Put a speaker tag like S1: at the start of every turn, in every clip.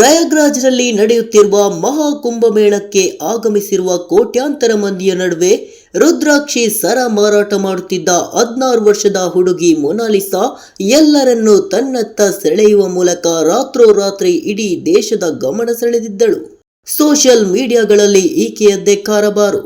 S1: ಪ್ರಯಾಗ್ರಾಜ್ನಲ್ಲಿ ನಡೆಯುತ್ತಿರುವ ಮಹಾಕುಂಭಮೇಳಕ್ಕೆ ಆಗಮಿಸಿರುವ ಕೋಟ್ಯಾಂತರ ಮಂದಿಯ ನಡುವೆ ರುದ್ರಾಕ್ಷಿ ಸರ ಮಾರಾಟ ಮಾಡುತ್ತಿದ್ದ ಹದಿನಾರು ವರ್ಷದ ಹುಡುಗಿ ಮೊನಾಲಿಸಾ ಎಲ್ಲರನ್ನು ತನ್ನತ್ತ ಸೆಳೆಯುವ ಮೂಲಕ ರಾತ್ರೋರಾತ್ರಿ ಇಡೀ ದೇಶದ ಗಮನ ಸೆಳೆದಿದ್ದಳು. ಸೋಷಿಯಲ್ ಮೀಡಿಯಾಗಳಲ್ಲಿ ಈಕೆಯದ್ದೇ ಕಾರಬಾರು.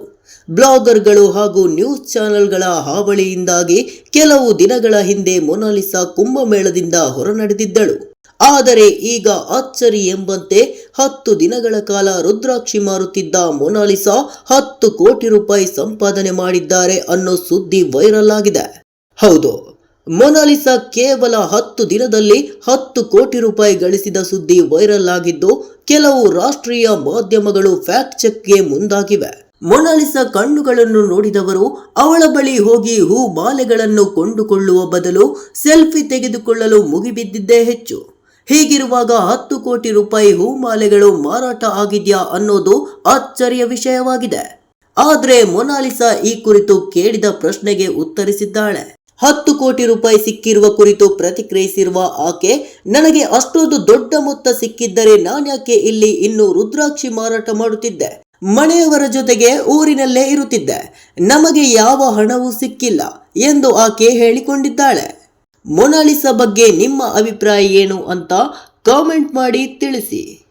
S1: ಬ್ಲಾಗರ್ಗಳು ಹಾಗೂ ನ್ಯೂಸ್ ಚಾನೆಲ್ಗಳ ಹಾವಳಿಯಿಂದಾಗಿ ಕೆಲವು ದಿನಗಳ ಹಿಂದೆ ಮೊನಾಲಿಸಾ ಕುಂಭಮೇಳದಿಂದ ಹೊರನಡೆದಿದ್ದಳು. ಆದರೆ ಈಗ ಅಚ್ಚರಿ ಎಂಬಂತೆ ಹತ್ತು ದಿನಗಳ ಕಾಲ ರುದ್ರಾಕ್ಷಿ ಮಾರುತ್ತಿದ್ದ ಮೊನಾಲಿಸಾ ಹತ್ತು ಕೋಟಿ ರೂಪಾಯಿ ಸಂಪಾದನೆ ಮಾಡಿದ್ದಾರೆ ಅನ್ನೋ ಸುದ್ದಿ ವೈರಲ್ ಆಗಿದೆ. ಹೌದು, ಮೊನಾಲಿಸಾ ಕೇವಲ ಹತ್ತು ದಿನದಲ್ಲಿ ಹತ್ತು ಕೋಟಿ ರೂಪಾಯಿ ಗಳಿಸಿದ ಸುದ್ದಿ ವೈರಲ್ ಆಗಿದ್ದು ಕೆಲವು ರಾಷ್ಟ್ರೀಯ ಮಾಧ್ಯಮಗಳು ಫ್ಯಾಕ್ಟ್ ಚೆಕ್ಗೆ ಮುಂದಾಗಿವೆ. ಮೊನಾಲಿಸಾ ಕಣ್ಣುಗಳನ್ನು ನೋಡಿದವರು ಅವಳ ಬಳಿ ಹೋಗಿ ಹೂ ಮಾಲೆಗಳನ್ನು ಕೊಂಡುಕೊಳ್ಳುವ ಬದಲು ಸೆಲ್ಫಿ ತೆಗೆದುಕೊಳ್ಳಲು ಮುಗಿಬಿದ್ದಿದ್ದೇ ಹೆಚ್ಚು. ಹೀಗಿರುವಾಗ ಹತ್ತು ಕೋಟಿ ರೂಪಾಯಿ ಹೂಮಾಲೆಗಳು ಮಾರಾಟ ಆಗಿದ್ಯಾ ಅನ್ನೋದು ಆಶ್ಚರ್ಯ ವಿಷಯವಾಗಿದೆ. ಆದ್ರೆ ಮೊನಾಲಿಸಾ ಈ ಕುರಿತು ಕೇಳಿದ ಪ್ರಶ್ನೆಗೆ ಉತ್ತರಿಸಿದ್ದಾಳೆ. ಹತ್ತು ಕೋಟಿ ರೂಪಾಯಿ ಸಿಕ್ಕಿರುವ ಕುರಿತು ಪ್ರತಿಕ್ರಿಯಿಸಿರುವ ಆಕೆ, ನನಗೆ ಅಷ್ಟೊಂದು ದೊಡ್ಡ ಮೊತ್ತ ಸಿಕ್ಕಿದ್ದರೆ ನಾನ್ಯಾಕೆ ಇಲ್ಲಿ ಇನ್ನು ರುದ್ರಾಕ್ಷಿ ಮಾರಾಟ ಮಾಡುತ್ತಿದ್ದೆ? ಮನೆಯವರ ಜೊತೆಗೆ ಊರಿನಲ್ಲೇ ಇರುತ್ತಿದ್ದೆ. ನಮಗೆ ಯಾವ ಹಣವೂ ಸಿಕ್ಕಿಲ್ಲ ಎಂದು ಆಕೆ ಹೇಳಿಕೊಂಡಿದ್ದಾಳೆ. ಮೊನಾಲಿಸಾ ಬಗ್ಗೆ ನಿಮ್ಮ ಅಭಿಪ್ರಾಯ ಏನು ಅಂತ ಕಾಮೆಂಟ್ ಮಾಡಿ ತಿಳಿಸಿ.